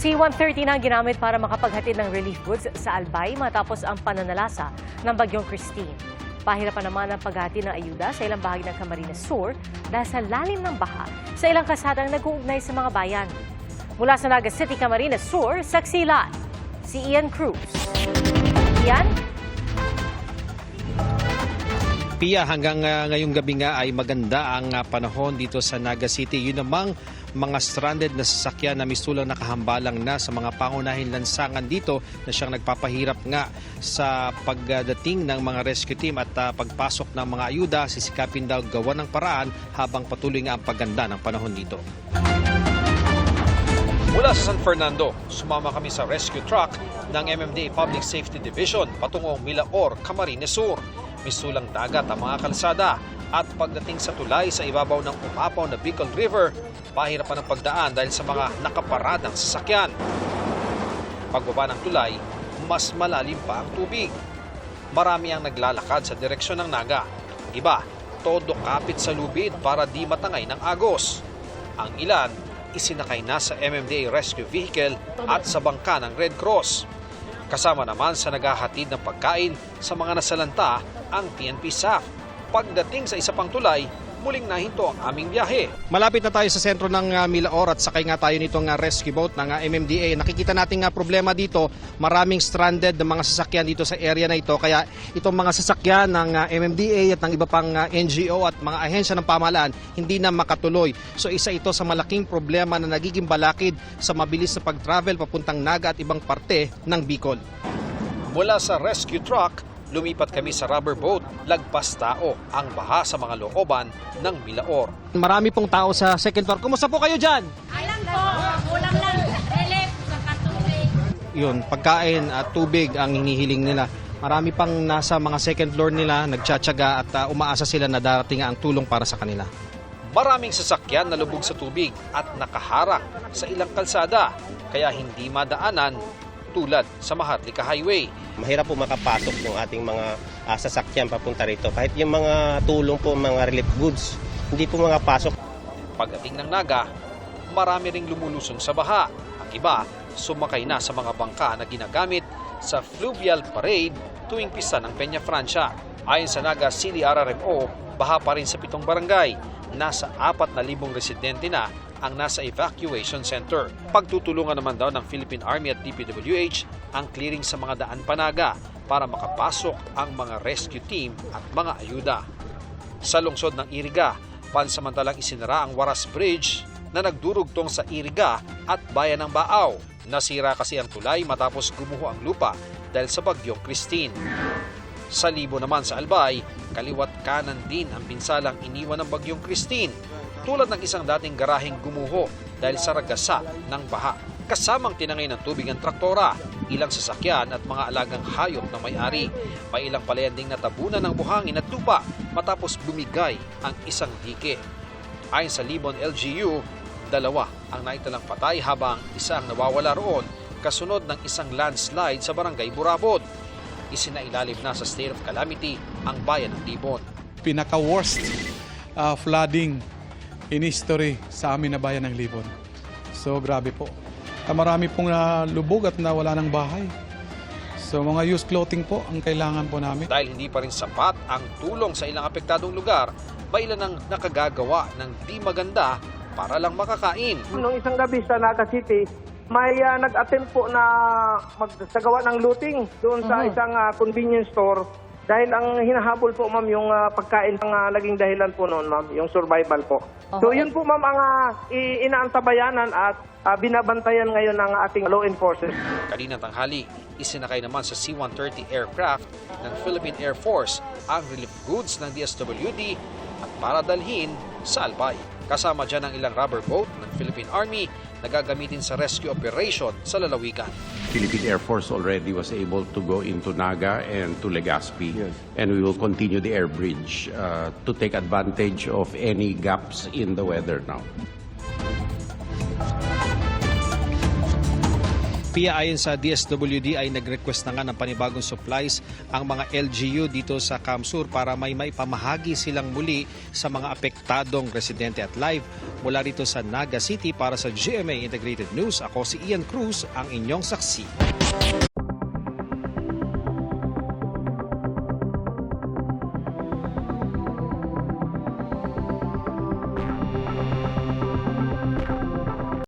C-130 na ang ginamit para makapaghatid ng relief goods sa Albay matapos ang pananalasa ng bagyong Christine. Pahirapan naman ang paghatid ng ayuda sa ilang bahagi ng Camarines Sur dahil sa lalim ng baha sa ilang kasadang nag-uugnay sa mga bayan. Mula sa Naga City, Camarines Sur, saksilan si Ian Cruz. Ian? Pia, hanggang ah, ngayong gabi nga ay maganda ang ah, panahon dito sa Naga City. Yun namang mga stranded na sasakyan na misulang nakahambalang na sa mga pangunahin lansangan dito na siyang nagpapahirap nga sa pagdating ng mga rescue team at ah, pagpasok ng mga ayuda. Sisikapin daw gawa ng paraan habang patuloy nga ang pagganda ng panahon dito. Mula sa San Fernando, sumama kami sa rescue truck ng MMDA Public Safety Division patungong Milaor, Camarines Sur. Misulang dagat ang mga kalsada at pagdating sa tulay sa ibabaw ng umapaw na Bicol River, pahirapan ang pagdaan dahil sa mga nakaparadang sasakyan. Pagbaba ng tulay, mas malalim pa ang tubig. Marami ang naglalakad sa direksyon ng Naga. Iba, todo kapit sa lubid para di matangay ng agos. Ang ilan, isinakay na sa MMDA rescue vehicle at sa bangka ng Red Cross. Kasama naman sa naghahatid ng pagkain sa mga nasalanta ang PNP SAF. Pagdating sa isa pang tulay, muling nahinto ang aming biyahe. Malapit na tayo sa sentro ng uh, Milaor at sakay nga tayo nitong uh, rescue boat ng uh, MMDA. Nakikita natin nga problema dito, maraming stranded na mga sasakyan dito sa area na ito. Kaya itong mga sasakyan ng uh, MMDA at ng iba pang uh, NGO at mga ahensya ng pamahalaan hindi na makatuloy. So isa ito sa malaking problema na nagiging balakid sa mabilis na pag-travel papuntang Naga at ibang parte ng Bicol. Mula sa rescue truck, lumipat kami sa rubber boat, lagpas tao ang baha sa mga looban ng Milaor. Marami pong tao sa second floor. Kumusta po kayo dyan? Alam po, kulang lang relief sa katubig. Yun, pagkain at tubig ang hinihiling nila. Marami pang nasa mga second floor nila, nagtsatsaga at uh, umaasa sila na darating ang tulong para sa kanila. Maraming sasakyan na lubog sa tubig at nakaharang sa ilang kalsada, kaya hindi madaanan tulad sa Maharlika Highway. mahirap po makapasok yung ating mga ah, sasakyan papunta rito. Kahit yung mga tulong po, mga relief goods, hindi po makapasok. Pagdating ng Naga, marami ring lumulusong sa baha. Ang iba, sumakay na sa mga bangka na ginagamit sa fluvial parade tuwing pista ng Peña Francia. Ayon sa Naga City RRMO, baha pa rin sa pitong barangay. Nasa 4,000 residente na ang nasa evacuation center. Pagtutulungan naman daw ng Philippine Army at DPWH ang clearing sa mga daan panaga para makapasok ang mga rescue team at mga ayuda. Sa lungsod ng Iriga, pansamantalang isinara ang Waras Bridge na nagdurugtong sa Iriga at bayan ng Baaw. Nasira kasi ang tulay matapos gumuho ang lupa dahil sa bagyong Christine. Sa libo naman sa Albay, kaliwat kanan din ang pinsalang iniwan ng bagyong Christine tulad ng isang dating garaheng gumuho dahil sa ragasa ng baha. Kasamang tinangay ng tubig ang traktora, ilang sasakyan at mga alagang hayop na may-ari. May ilang palayan ding natabunan ng buhangin at lupa matapos bumigay ang isang dike. Ayon sa Libon LGU, dalawa ang naitalang patay habang isa ang nawawala roon kasunod ng isang landslide sa barangay Burabod. Isinailalim na sa state of calamity ang bayan ng Libon. pinaka-worst uh, flooding in history sa amin na bayan ng Libon. So grabe po. Ah, Marami pong nalubog at nawala ng bahay. So mga used clothing po ang kailangan po namin. Dahil hindi pa rin sapat ang tulong sa ilang apektadong lugar, may ilan ang nakagagawa ng di maganda para lang makakain. Nung isang gabi sa Naga City, may ah, nag-attempt po na magsagawa ng looting doon sa isang ah, convenience store. Dahil ang hinahabol po ma'am yung ah, pagkain ang ah, naging dahilan po noon ma'am, yung survival po. So yun po ma'am ang i- inaantabayanan at ah, binabantayan ngayon ng ating law enforcement. Kanina tanghali, isinakay naman sa C-130 aircraft ng Philippine Air Force ang relief goods ng DSWD at para dalhin sa Albay. Kasama dyan ang ilang rubber boat ng Philippine Army na gagamitin sa rescue operation sa lalawigan. Philippine Air Force already was able to go into Naga and to Legazpi. And we will continue the air bridge uh, to take advantage of any gaps in the weather now. Pia ayon sa DSWD ay nag-request na nga ng panibagong supplies ang mga LGU dito sa Kamsur para may maipamahagi silang muli sa mga apektadong residente at live mula rito sa Naga City para sa GMA Integrated News. Ako si Ian Cruz, ang inyong saksi.